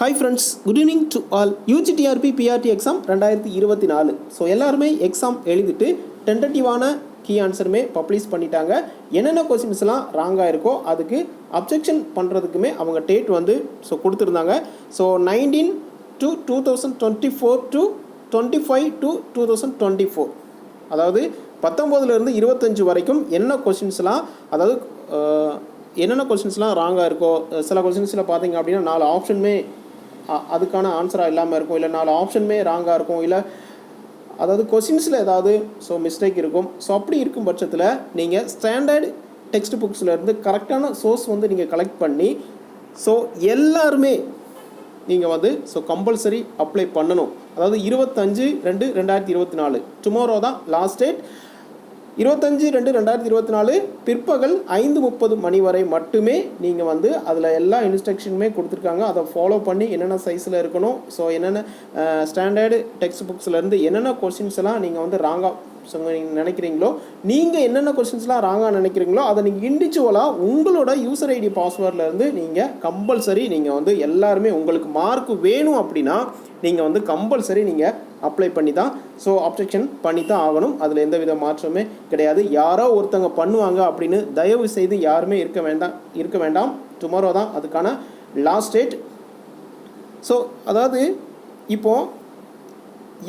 Hi friends good evening to all UGTRB BRT exam ரெண்டாயிரத்தி இருபத்தி நாலு. ஸோ எல்லாருமே எக்ஸாம் எழுதிட்டு டென்டேட்டிவான கீ ஆன்சருமே பப்ளிஷ் பண்ணிட்டாங்க. என்னென்ன கொஸ்டின்ஸ்லாம் ராங்காக இருக்கோ அதுக்கு அப்ஜெக்ஷன் பண்ணுறதுக்குமே அவங்க டேட் வந்து ஸோ கொடுத்துருந்தாங்க. So nineteen to two thousand twenty four to twenty five to two thousand twenty four அதாவது பத்தொம்போதுலேருந்து இருபத்தஞ்சு வரைக்கும் என்ன கொஷின்ஸ்லாம் அதாவது என்னென்ன கொஸ்டின்ஸ்லாம் ராங்காக இருக்கோ சில கொஸ்டின்ஸில் பார்த்தீங்க அப்படின்னா நாலு ஆப்ஷனுமே அதுக்கான ஆன்சராக இல்லாமல் இருக்கும். இல்லை நாலு ஆப்ஷனுமே ராங்காக இருக்கும். இல்லை அதாவது கொஷின்ஸில் ஏதாவது ஸோ மிஸ்டேக் இருக்கும். ஸோ அப்படி இருக்கும் பட்சத்தில் நீங்கள் ஸ்டாண்டர்ட் டெக்ஸ்ட் புக்ஸ்லேருந்து கரெக்டான சோர்ஸ் வந்து நீங்கள் கலெக்ட் பண்ணி ஸோ எல்லாருமே நீங்கள் வந்து ஸோ கம்பல்சரி அப்ளை பண்ணணும். அதாவது இருபத்தஞ்சு ரெண்டு ரெண்டாயிரத்தி இருபத்தி நாலு. டுமாரோ தான் லாஸ்ட் டேட் இருபத்தஞ்சி ரெண்டு ரெண்டாயிரத்தி இருபத்தி நாலு பிற்பகல் ஐந்து முப்பது மணி வரை மட்டுமே நீங்கள் வந்து அதில் எல்லா இன்ஸ்ட்ரக்ஷனுமே கொடுத்துருக்காங்க. அதை ஃபாலோ பண்ணி என்னென்ன சைஸில் இருக்கணும். ஸோ என்னென்ன ஸ்டாண்டர்டு டெக்ஸ்ட் புக்ஸ்லேருந்து என்னென்ன கொஸ்டின்ஸ் எல்லாம் நீங்கள் வந்து ராங்காக நீங்கள் நினைக்கிறீங்களோ நீங்கள் என்னென்ன கொஸ்டின்ஸ்லாம் ராங்காக நினைக்கிறீங்களோ அதை நீங்கள் இண்டிவிஜுவலாக உங்களோட யூசர் ஐடி பாஸ்வேர்ட்லேருந்து நீங்கள் கம்பல்சரி நீங்கள் வந்து எல்லாருமே உங்களுக்கு மார்க் வேணும் அப்படின்னா நீங்கள் வந்து கம்பல்சரி நீங்கள் அப்ளை பண்ணி தான் ஸோ அப்ஜெக்ஷன் பண்ணி தான் ஆகணும். அதில் எந்த வித மாற்றமே கிடையாது. யாரோ ஒருத்தங்க பண்ணுவாங்க அப்படின்னு தயவு செய்து யாருமே இருக்க வேண்டாம் இருக்க வேண்டாம். டுமாரோ தான் அதுக்கான லாஸ்ட் டேட் ஸோ அதாவது இப்போது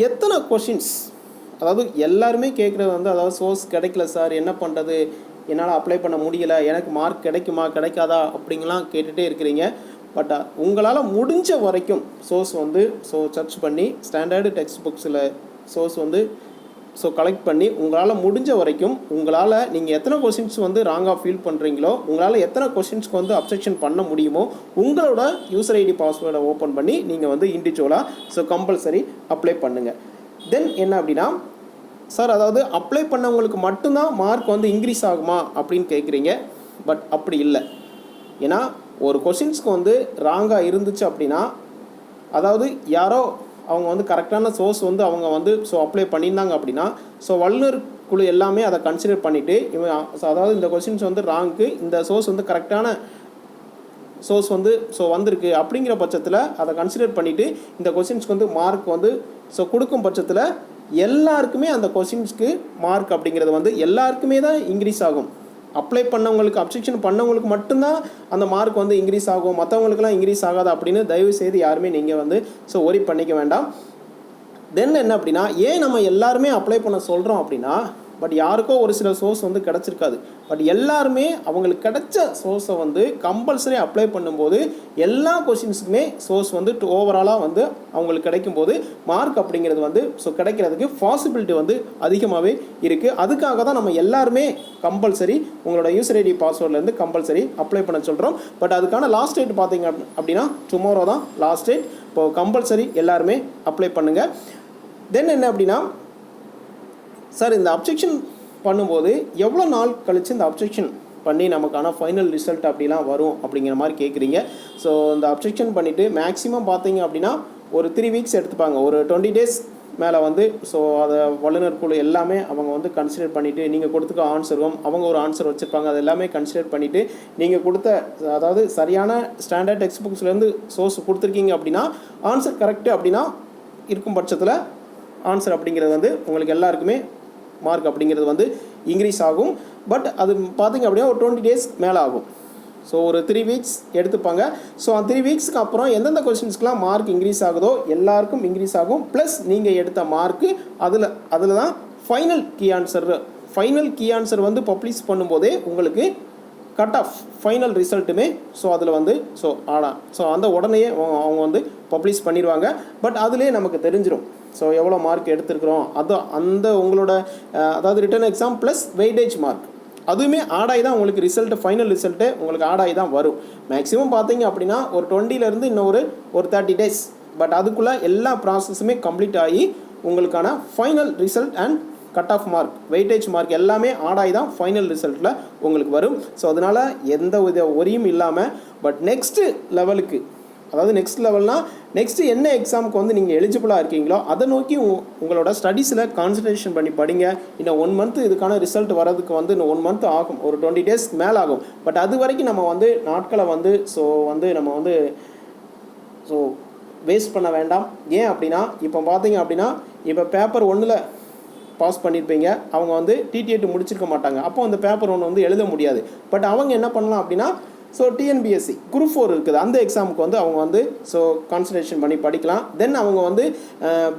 எத்தனை கொஷின்ஸ் அதாவது எல்லாருமே கேட்குறது வந்து அதாவது சோர்ஸ் கிடைக்கல சார் என்ன பண்ணுறது என்னால் அப்ளை பண்ண முடியலை. எனக்கு மார்க் கிடைக்குமா? கிடைக்காதா? அப்படிங்கலாம் கேட்டுகிட்டே இருக்கிறீங்க. பட் uh, உங்களால் முடிஞ்ச வரைக்கும் சோர்ஸ் வந்து ஸோ சர்ச் பண்ணி ஸ்டாண்டர்டு டெக்ஸ்ட் புக்ஸில் சோர்ஸ் வந்து ஸோ கலெக்ட் பண்ணி உங்களால் முடிஞ்ச வரைக்கும் உங்களால் நீங்கள் எத்தனை கொஷின்ஸ் வந்து ராங்காக ஃபீல் பண்ணுறீங்களோ உங்களால் எத்தனை கொஷின்ஸ்க்கு வந்து அப்செக்ஷன் பண்ண முடியுமோ உங்களோட யூசர் ஐடி பாஸ்வேர்டை ஓப்பன் பண்ணி நீங்கள் வந்து இண்டிவிஜுவலாக ஸோ கம்பல்சரி அப்ளை பண்ணுங்கள் தென் என்ன அப்படின்னா சார் அதாவது அப்ளை பண்ணவங்களுக்கு மட்டும்தான் மார்க் வந்து இன்க்ரீஸ் ஆகுமா அப்படின்னு கேட்குறீங்க பட் அப்படி இல்லை. ஏன்னா ஒரு கொஷின்ஸ்க்கு வந்து ராங்காக இருந்துச்சு அப்படின்னா அதாவது யாரோ அவங்க வந்து கரெக்டான சோர்ஸ் வந்து அவங்க வந்து ஸோ அப்ளை பண்ணியிருந்தாங்க அப்படின்னா ஸோ வல்லுநர் குழு எல்லாமே அதை கன்சிடர் பண்ணிவிட்டு இவன் அதாவது இந்த கொஷின்ஸ் வந்து ராங்க்கு இந்த சோர்ஸ் வந்து கரெக்டான சோர்ஸ் வந்து ஸோ வந்திருக்கு அப்படிங்கிற பட்சத்தில் அதை கன்சிடர் பண்ணிவிட்டு இந்த கொஷின்ஸ்க்கு வந்து மார்க் வந்து ஸோ கொடுக்கும் பட்சத்தில் எல்லாருக்குமே அந்த கொஷின்ஸ்க்கு மார்க் அப்படிங்கிறது வந்து எல்லாருக்குமே தான் இன்க்ரீஸ் ஆகும். அப்ளை பண்ணவங்களுக்கு அப்செக்ஷன் பண்ணவங்களுக்கு மட்டும்தான் அந்த மார்க் வந்து இன்க்ரீஸ் ஆகும். மற்றவங்களுக்குலாம் இன்க்ரீஸ் ஆகாது அப்படின்னு தயவு செய்து யாருமே நீங்கள் வந்து ஸோ ஒரி பண்ணிக்க வேண்டாம். தென் என்ன அப்படின்னா ஏன் நம்ம எல்லாருமே அப்ளை பண்ண சொல்கிறோம் அப்படின்னா பட் யாருக்கோ ஒரு சில சோர்ஸ் வந்து கிடச்சிருக்காது. பட் எல்லாருமே அவங்களுக்கு கிடைச்ச சோர்ஸை வந்து கம்பல்சரி அப்ளை பண்ணும்போது எல்லா கொஷின்ஸுக்குமே சோர்ஸ் வந்து ஓவராலாக வந்து அவங்களுக்கு கிடைக்கும்போது மார்க் அப்படிங்கிறது வந்து ஸோ கிடைக்கிறதுக்கு பாசிபிலிட்டி வந்து அதிகமாகவே இருக்குது அதுக்காக தான் நம்ம எல்லாருமே கம்பல்சரி உங்களோட யூசர் ஐடி பாஸ்வேர்ட்லேருந்து கம்பல்சரி அப்ளை பண்ண சொல்கிறோம் பட் அதுக்கான லாஸ்ட் டேட் பார்த்தீங்க அப்படின்னா டுமாரோ தான் லாஸ்ட் டேட் இப்போது கம்பல்சரி எல்லாருமே அப்ளை பண்ணுங்கள் தென் என்ன அப்படின்னா சார் இந்த அப்ஜெக்ஷன் பண்ணும்போது எவ்வளோ நாள் கழித்து இந்த அப்ஜெக்ஷன் பண்ணி நமக்கான ஃபைனல் ரிசல்ட் அப்படிலாம் வரும் அப்படிங்கிற மாதிரி கேட்குறீங்க. ஸோ இந்த அப்ஜெக்ஷன் பண்ணிவிட்டு மேக்ஸிமம் பார்த்தீங்க அப்படின்னா ஒரு த்ரீ வீக்ஸ் எடுத்துப்பாங்க. ஒரு டுவெண்ட்டி டேஸ் மேலே வந்து ஸோ அதை வல்லுநர் குழு எல்லாமே அவங்க வந்து கன்சிடர் பண்ணிவிட்டு நீங்கள் கொடுத்துக்க ஆன்சரும் அவங்க ஒரு ஆன்சர் வச்சுருப்பாங்க. அது எல்லாமே கன்சிடர் பண்ணிவிட்டு நீங்கள் கொடுத்த அதாவது சரியான ஸ்டாண்டர்ட் டெக்ஸ்ட் புக்ஸ்லேருந்து சோர்ஸ் கொடுத்துருக்கீங்க அப்படின்னா ஆன்சர் கரெக்டு அப்படின்னா இருக்கும் பட்சத்தில் ஆன்சர் அப்படிங்கிறது வந்து உங்களுக்கு எல்லாருக்குமே மார்க் அப்படிங்கிறது வந்து இன்க்ரீஸ் ஆகும். பட் அது பார்த்தீங்க அப்படின்னா ஒரு டுவெண்ட்டி டேஸ் மேலே ஆகும். ஸோ ஒரு த்ரீ வீக்ஸ் எடுத்துப்பாங்க. ஸோ அந்த த்ரீ வீக்ஸ்க்கு அப்புறம் எந்தெந்த கொஸ்டின்ஸ்க்கெலாம் மார்க் இன்க்ரீஸ் ஆகுதோ எல்லாருக்கும் இன்க்ரீஸ் ஆகும். ப்ளஸ் நீங்கள் எடுத்த மார்க்கு அதில் அதில் தான் final key answer final key answer வந்து பப்ளிஷ் பண்ணும்போதே உங்களுக்கு கட் ஆஃப் ஃபைனல் ரிசல்ட்டுமே ஸோ அதில் வந்து ஸோ ஆனால் ஸோ அந்த உடனே அவங்க அவங்க வந்து பப்ளிஷ் பண்ணிடுவாங்க. பட் அதிலே நமக்கு தெரிஞ்சிடும் ஸோ எவ்வளோ மார்க் எடுத்துருக்குறோம்? அது அந்த உங்களோட அதாவது written exam plus weightage mark அதுவுமே ஆடாய் தான் உங்களுக்கு ரிசல்ட்டு ஃபைனல் ரிசல்ட்டு உங்களுக்கு ஆடாய் தான் வரும். மேக்ஸிமம் பார்த்தீங்க அப்படின்னா ஒரு டுவெண்ட்டிலேருந்து இன்னும் ஒரு ஒரு தேர்ட்டி டேஸ் பட் அதுக்குள்ளே எல்லா ப்ராசஸுமே கம்ப்ளீட் ஆகி உங்களுக்கான final result and cut off mark weightage mark எல்லாமே ஆடாய் தான் ஃபைனல் ரிசல்ட்டில் உங்களுக்கு வரும். ஸோ அதனால் எந்த வித ஒரியும் இல்லாமல் பட் நெக்ஸ்ட்டு லெவலுக்கு அதாவது நெக்ஸ்ட் லெவல்னால் நெக்ஸ்ட்டு என்ன எக்ஸாமுக்கு வந்து நீங்கள் எலிஜிபிளாக இருக்கீங்களோ அதை நோக்கி உ- உங்களோட ஸ்டடீஸில் கான்சன்ட்ரேஷன் பண்ணி படிங்க. இன்னும் ஒன் மந்த் இதுக்கான ரிசல்ட் வரதுக்கு வந்து இன்னும் ஒன் மந்த் ஆகும். ஒரு டுவெண்ட்டி டேஸ்க்கு மேலே ஆகும். பட் அது வரைக்கும் நம்ம வந்து நாட்களை வந்து ஸோ வந்து நம்ம வந்து ஸோ வேஸ்ட் பண்ண வேண்டாம். ஏன் அப்படின்னா இப்போ பார்த்தீங்க அப்படின்னா இப்போ பேப்பர் ஒன்றில் பாஸ் பண்ணியிருப்பீங்க அவங்க வந்து டிடிஎட் முடிச்சிருக்க மாட்டாங்க. அப்போ அந்த பேப்பர் ஒன்று வந்து எழுத முடியாது. பட் அவங்க என்ன பண்ணலாம் அப்படின்னா ஸோ டிஎன்பிஎஸ்சி குரூப் ஃபோர் இருக்குது. அந்த எக்ஸாமுக்கு வந்து அவங்க வந்து ஸோ கான்சன்ட்ரேஷன் பண்ணி படிக்கலாம். தென் அவங்க வந்து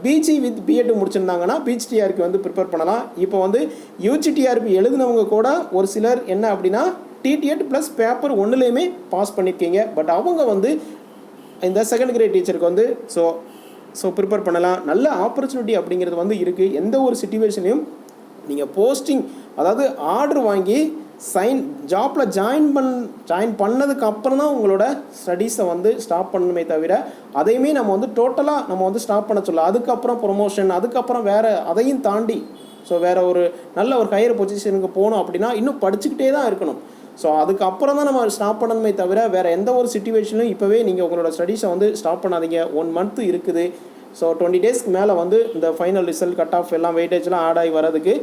பிஜி வித் பிஎட் முடிச்சிருந்தாங்கன்னா பிஹெச்டிஆருக்கு வந்து ப்ரிப்பேர் பண்ணலாம். இப்போ வந்து யூஜிடிஆர்பி எழுதினவங்க கூட ஒரு சிலர் என்ன அப்படின்னா டிடிஎட் ப்ளஸ் பேப்பர் ஒன்றுலேயுமே பாஸ் பண்ணியிருக்கீங்க பட் அவங்க வந்து இந்த செகண்ட் கிரேட் டீச்சருக்கு வந்து ஸோ ஸோ ப்ரிப்பேர் பண்ணலாம். நல்ல ஆப்பர்ச்சுனிட்டி அப்படிங்கிறது வந்து இருக்குது எந்த ஒரு சுச்சுவேஷனையும் நீங்கள் போஸ்டிங் அதாவது ஆர்டர் வாங்கி சைன் ஜாப்பில் ஜாயின் பண் ஜாயின் பண்ணதுக்கு அப்புறம் தான் உங்களோட ஸ்டடீஸை வந்து ஸ்டாப் பண்ணணுமே தவிர அதையுமே நம்ம வந்து டோட்டலாக நம்ம வந்து ஸ்டாப் பண்ண சொல்ல. அதுக்கப்புறம் ப்ரொமோஷன் அதுக்கப்புறம் வேறு அதையும் தாண்டி ஸோ வேறு ஒரு நல்ல ஒரு ஹையர் பொசிஷனுக்கு போகணும் அப்படின்னா இன்னும் படிச்சுக்கிட்டே தான் இருக்கணும். ஸோ அதுக்கப்புறம் தான் நம்ம ஸ்டாப் பண்ணணுமே தவிர வேறு எந்த ஒரு சுச்சுவேஷனும் இப்போவே நீங்கள் உங்களோட ஸ்டடீஸை வந்து ஸ்டாப் பண்ணாதீங்க. ஒன் மந்த்து இருக்குது. ஸோ டுவெண்ட்டி டேஸ்க்கு மேலே வந்து இந்த ஃபைனல் ரிசல்ட் கட் ஆஃப் எல்லாம் வெயிட்டேஜ்லாம் ஆட் ஆகி வரதுக்கு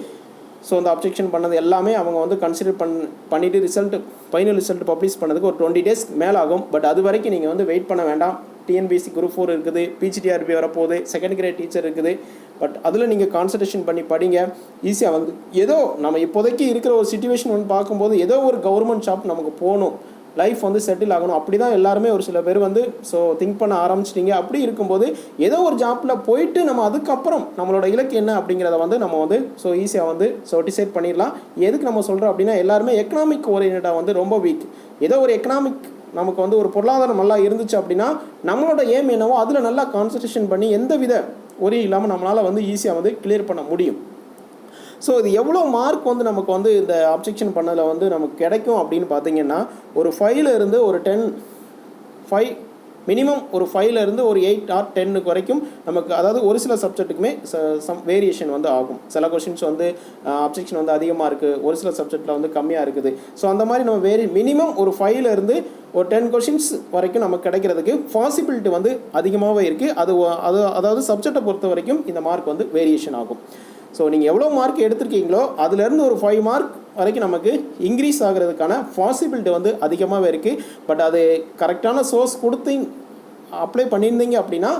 ஸோ அந்த அப்ஜெக்ஷன் பண்ணது எல்லாமே அவங்க வந்து கன்சிடர் பண் பண்ணிவிட்டு ரிசல்ட் ஃபைனல் ரிசல்ட் பப்ளிஷ் பண்ணதுக்கு ஒரு டுவெண்ட்டி டேஸ் மேலே ஆகும் பட் அது வரைக்கும் நீங்கள் வந்து வெயிட் பண்ண வேண்டாம். டிஎன்பிசி குரூப் ஃபோர் இருக்குது. பிஜிடிஆர்பி வரப்போகுது. செகண்ட் கிரேட் டீச்சர் இருக்குது. பட் அதில் நீங்கள் கான்சன்ட்ரேஷன் பண்ணி படிங்க. ஈஸியாக வந்து ஏதோ நம்ம இப்போதைக்கு இருக்கிற ஒரு சுச்சுவேஷன் வந்து பார்க்கும்போது ஏதோ ஒரு கவர்மெண்ட் ஷாப் நமக்கு போகணும். லைஃப் வந்து செட்டில் ஆகணும். அப்படி தான் எல்லாருமே ஒரு சில பேர் வந்து ஸோ திங்க் பண்ண ஆரம்பிச்சிட்டிங்க. அப்படி இருக்கும்போது ஏதோ ஒரு ஜாப்பில் போயிட்டு நம்ம அதுக்கப்புறம் நம்மளோட இலக்கு என்ன அப்படிங்கிறத வந்து நம்ம வந்து ஸோ ஈஸியாக வந்து ஸோ டிசைட் பண்ணிடலாம். எதுக்கு நம்ம சொல்கிறோம் அப்படின்னா எல்லாருமே எக்கனாமிக் ஓரியன்டாக வந்து ரொம்ப வீக் ஏதோ ஒரு எக்கனாமிக் நமக்கு வந்து ஒரு பொருளாதாரம் நல்லா இருந்துச்சு அப்படின்னா நம்மளோட ஏம் என்னவோ அதில் நல்லா கான்சன்ட்ரேஷன் பண்ணி எந்த வித ஒரே இல்லாமல் நம்மளால் வந்து ஈஸியாக வந்து கிளியர் பண்ண முடியும். ஸோ இது எவ்வளோ மார்க் வந்து நமக்கு வந்து இந்த அப்ஜெக்ஷன் பண்ணதில் வந்து நமக்கு கிடைக்கும் அப்படின்னு பார்த்தீங்கன்னா ஒரு ஃபைவ்ல இருந்து ஒரு டென் ஃபைவ் மினிமம் ஒரு ஃபைவ்லேருந்து ஒரு எயிட் ஆர் டென்னுக்கு வரைக்கும் நமக்கு அதாவது ஒரு சில சப்ஜெக்ட்டுக்குமே சம் வேரியேஷன் வந்து ஆகும். சில கொஷின்ஸ் வந்து அப்ஜெக்ஷன் வந்து அதிகமாக இருக்குது ஒரு சில சப்ஜெக்டில் வந்து கம்மியாக இருக்குது. ஸோ அந்த மாதிரி நம்ம வேரி மினிமம் ஒரு ஃபைவ்ல இருந்து ஒரு டென் கொஷின்ஸ் வரைக்கும் நமக்கு கிடைக்கிறதுக்கு பாசிபிலிட்டி வந்து அதிகமாகவே இருக்குது அது அது அதாவது சப்ஜெக்டை பொறுத்த வரைக்கும் இந்த மார்க் வந்து வேரியேஷன் ஆகும். ஸோ நீங்கள் எவ்வளோ மார்க் எடுத்திருக்கீங்களோ அதுலேருந்து ஒரு ஃபைவ் மார்க் வரைக்கும் நமக்கு இன்க்ரீஸ் ஆகிறதுக்கான பாசிபிலிட்டி வந்து அதிகமாகவே இருக்குது பட் அது கரெக்டான சோர்ஸ் கொடுத்து அப்ளை பண்ணியிருந்தீங்க அப்படின்னா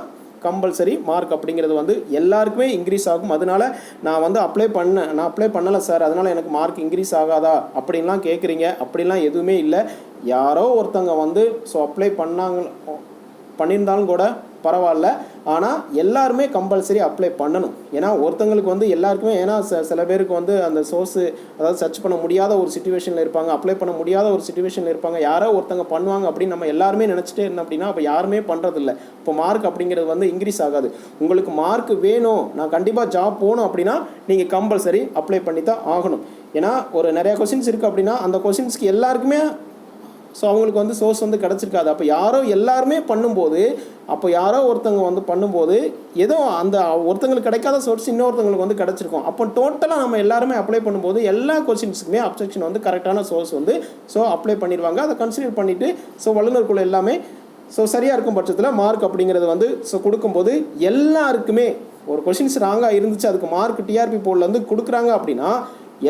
கம்பல்சரி மார்க் அப்படிங்கிறது வந்து எல்லாருக்குமே இன்க்ரீஸ் ஆகும். அதனால நான் வந்து அப்ளை பண்ண நான் அப்ளை பண்ணலை சார் அதனால் எனக்கு மார்க் இன்க்ரீஸ் ஆகாதா அப்படின்லாம் கேட்குறீங்க அப்படிலாம் எதுவுமே இல்லை. யாரோ ஒருத்தங்க வந்து ஸோ அப்ளை பண்ணாங்க பண்ணியிருந்தாலும் கூட பரவாயில்ல. ஆனால் எல்லாருமே கம்பல்சரி அப்ளை பண்ணணும். ஏன்னா ஒருத்தங்களுக்கு வந்து எல்லாருக்குமே ஏன்னா ச சில பேருக்கு வந்து அந்த சோர்ஸு அதாவது சர்ச் பண்ண முடியாத ஒரு சுச்சுவேஷனில் இருப்பாங்க அப்ளை பண்ண முடியாத ஒரு சுச்சுவேஷனில் இருப்பாங்க. யாரோ ஒருத்தங்க பண்ணுவாங்க அப்படின்னு நம்ம எல்லாருமே நினச்சிட்டே இருந்தோம் அப்படின்னா அப்போ யாருமே பண்ணுறதில்ல இப்போ மார்க் அப்படிங்கிறது வந்து இன்க்ரீஸ் ஆகாது. உங்களுக்கு மார்க் வேணும் நான் கண்டிப்பாக ஜாப் போகணும் அப்படின்னா நீங்கள் கம்பல்சரி அப்ளை பண்ணி தான் ஆகணும். ஏன்னா ஒரு நிறையா கொஷின்ஸ் இருக்குது அப்படின்னா அந்த கொஷின்ஸ்க்கு எல்லாருக்குமே ஸோ அவங்களுக்கு வந்து சோர்ஸ் வந்து கிடச்சிருக்காது. அப்போ யாரோ எல்லாருமே பண்ணும்போது அப்போ யாரோ ஒருத்தவங்க வந்து பண்ணும்போது ஏதோ அந்த ஒருத்தங்களுக்கு கிடைக்காத சோர்ஸ் இன்னொருத்தவங்களுக்கு வந்து கிடச்சிருக்கும். அப்போ டோட்டலாக நம்ம எல்லாருமே அப்ளை பண்ணும்போது எல்லா கொஸ்டின்ஸுக்குமே அப்ஜெக்ஷன் வந்து கரெக்டான சோர்ஸ் வந்து ஸோ அப்ளை பண்ணிடுவாங்க. அதை கன்சிடர் பண்ணிவிட்டு ஸோ வல்லுநர் குழு எல்லாமே ஸோ சரியாக இருக்கும் பட்சத்தில் மார்க் அப்படிங்கிறது வந்து ஸோ கொடுக்கும்போது எல்லாருக்குமே ஒரு கொஷின்ஸ் ராங்காக இருந்துச்சு அதுக்கு மார்க் டிஆர்பி போர்டில் கொடுக்குறாங்க அப்படின்னா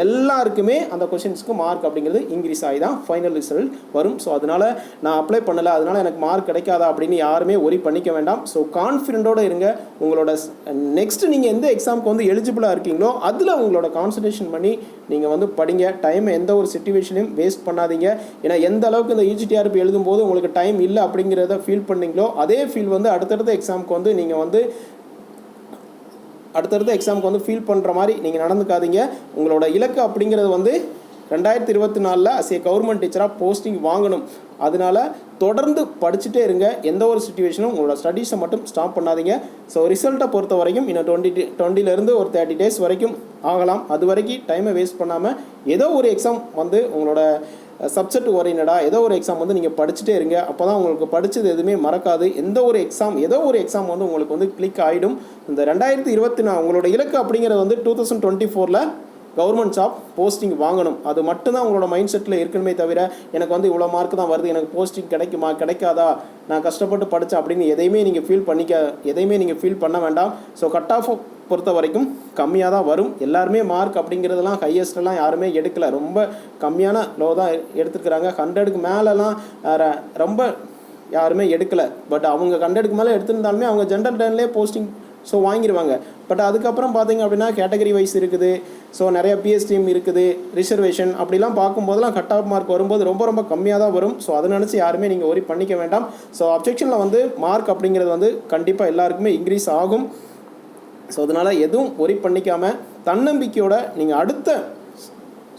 எல்லாருக்குமே அந்த கொஷின்ஸ்க்கு மார்க் அப்படிங்கிறது இன்க்ரீஸ் ஆகி தான் ஃபைனல் ரிசல்ட் வரும். ஸோ அதனால் நான் அப்ளை பண்ணலை. அதனால் எனக்கு மார்க் கிடைக்காதா அப்படின்னு யாருமே ஒரி பண்ணிக்க வேண்டாம். ஸோ கான்ஃபிடென்ட்டோடு இருங்க. உங்களோட நெக்ஸ்ட் நீங்கள் எந்த எக்ஸாமுக்கு வந்து எலிஜிபிளாக இருக்கீங்களோ அதில் உங்களோட கான்சன்ட்ரேஷன் பண்ணி நீங்கள் வந்து படிங்க. டைம் எந்த ஒரு சுச்சுவேஷனையும் வேஸ்ட் பண்ணாதீங்க. ஏன்னா எந்த அளவுக்கு இந்த யூஜிடிஆர்பி எழுதும்போது உங்களுக்கு டைம் இல்லை அப்படிங்கிறத ஃபீல் பண்ணீங்களோ அதே ஃபீல் வந்து அடுத்தடுத்த எக்ஸாமுக்கு வந்து நீங்கள் வந்து அடுத்தடுத்த எக்ஸாமுக்கு வந்து ஃபீல் பண்ணுற மாதிரி நீங்கள் நடந்துக்காதீங்க. உங்களோட இலக்கு அப்படிங்கிறது வந்து ரெண்டாயிரத்தி இருபத்தி நாலில் அஸ் ஏ கவர்மெண்ட் டீச்சராக போஸ்டிங் வாங்கணும். அதனால தொடர்ந்து படிச்சுட்டே இருங்க. எந்த ஒரு சுச்சுவேஷனும் உங்களோட ஸ்டடீஸை மட்டும் ஸ்டாப் பண்ணாதீங்க. ஸோ ரிசல்ட்டை பொறுத்த வரைக்கும் இன்னும் டுவெண்ட்டி டுவெண்ட்டிலேருந்து ஒரு தேர்ட்டி டேஸ் வரைக்கும் ஆகலாம். அது வரைக்கும் டைமை வேஸ்ட் பண்ணாமல் ஏதோ ஒரு எக்ஸாம் வந்து உங்களோட சப்ஜெக்ட் ஓரியனடா ஏதோ ஒரு எக்ஸாம் வந்து நீங்கள் படிச்சுட்டே இருங்க. அப்போ தான் உங்களுக்கு படித்தது எதுவுமே மறக்காது. எந்த ஒரு எக்ஸாம் ஏதோ ஒரு எக்ஸாம் வந்து உங்களுக்கு வந்து கிளிக் ஆகிடும் இந்த ரெண்டாயிரத்தி இருபத்தி நான் உங்களோட இலக்கு அப்படிங்கிறது வந்து டூ தௌசண்ட் டுவெண்ட்டி ஃபோரில் கவர்மெண்ட் ஜாப் போஸ்டிங் வாங்கணும். அது மட்டும்தான் உங்களோட மைண்ட் செட்டில் இருக்கணுமே தவிர எனக்கு வந்து இவ்வளோ மார்க் தான் வருது எனக்கு போஸ்டிங் கிடைக்குமா கிடைக்காதா? நான் கஷ்டப்பட்டு படித்தேன் அப்படின்னு எதையுமே நீங்கள் ஃபீல் பண்ணிக்க எதையுமே நீங்கள் ஃபீல் பண்ண வேண்டாம். ஸோ கட் ஆஃப் பொறுத்த வரைக்கும் கம்மியாக தான் வரும். எல்லாருமே மார்க் அப்படிங்கிறதெல்லாம் ஹையஸ்ட்லாம் யாருமே எடுக்கலை. ரொம்ப கம்மியான லோ தான் எடுத்துருக்குறாங்க. ஹண்ட்ரடுக்கு மேலெலாம் ரொம்ப யாருமே எடுக்கலை. பட் அவங்க ஹண்ட்ரடுக்கு மேலே எடுத்திருந்தாலுமே அவங்க ஜென்ரல் டேன்லேயே போஸ்டிங் ஸோ வாங்கிடுவாங்க பட் அதுக்கப்புறம் பார்த்தீங்க அப்படின்னா கேட்டகரி வைஸ் இருக்குது. ஸோ நிறைய பிஎஸ்டிஎம் இருக்குது. ரிசர்வேஷன் அப்படிலாம் பார்க்கும்போதெல்லாம் கட் ஆஃப் மார்க் வரும்போது ரொம்ப ரொம்ப கம்மியாக தான் வரும். ஸோ அதை நினச்சி யாருமே நீங்கள் ஒரி பண்ணிக்க வேண்டாம். ஸோ அப்ஜெக்ஷனில் வந்து மார்க் அப்படிங்கிறது வந்து கண்டிப்பாக எல்லாருக்குமே இன்க்ரீஸ் ஆகும். ஸோ அதனால் எதுவும் ஒரி பண்ணிக்காமல் தன்னம்பிக்கையோட நீங்கள் அடுத்த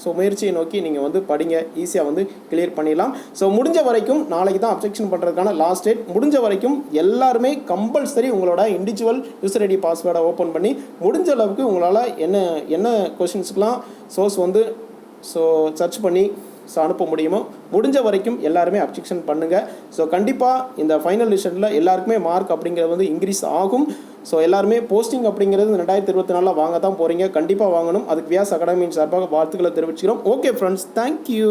ஸோ முயற்சியை நோக்கி நீங்கள் வந்து படிங்க. ஈஸியாக வந்து கிளியர் பண்ணிடலாம். ஸோ முடிஞ்ச வரைக்கும் நாளைக்கு தான் அப்ஜெக்ஷன் பண்ணுறதுக்கான லாஸ்ட் டேட் முடிஞ்ச வரைக்கும் எல்லாருமே கம்பல்சரி உங்களோட இண்டிவிஜுவல் யூசர் ஐடி பாஸ்வேர்டை ஓப்பன் பண்ணி முடிஞ்ச அளவுக்கு உங்களால் என்ன என்ன கொஷின்ஸ்க்கெலாம் சோர்ஸ் வந்து ஸோ சர்ச் பண்ணி ஸோ அனுப்ப முடியுமோ? முடிஞ்ச வரைக்கும் எல்லாருமே அப்ஜெக்ஷன் பண்ணுங்கள் ஸோ கண்டிப்பாக இந்த ஃபைனல் லிஸ்ட்டில் எல்லாருக்குமே மார்க் அப்படிங்கிறது வந்து இன்க்ரீஸ் ஆகும். ஸோ எல்லாருமே போஸ்டிங் அப்படிங்கிறது ரெண்டாயிரத்தி இருபத்தி நாலில் வாங்க தான் போகிறீங்க கண்டிப்பாக வாங்கணும். அதுக்கு வியாஸ் அகாடமியின் சார்பாக வாழ்த்துக்களை தெரிவிச்சுக்கிறோம். Okay friends thank you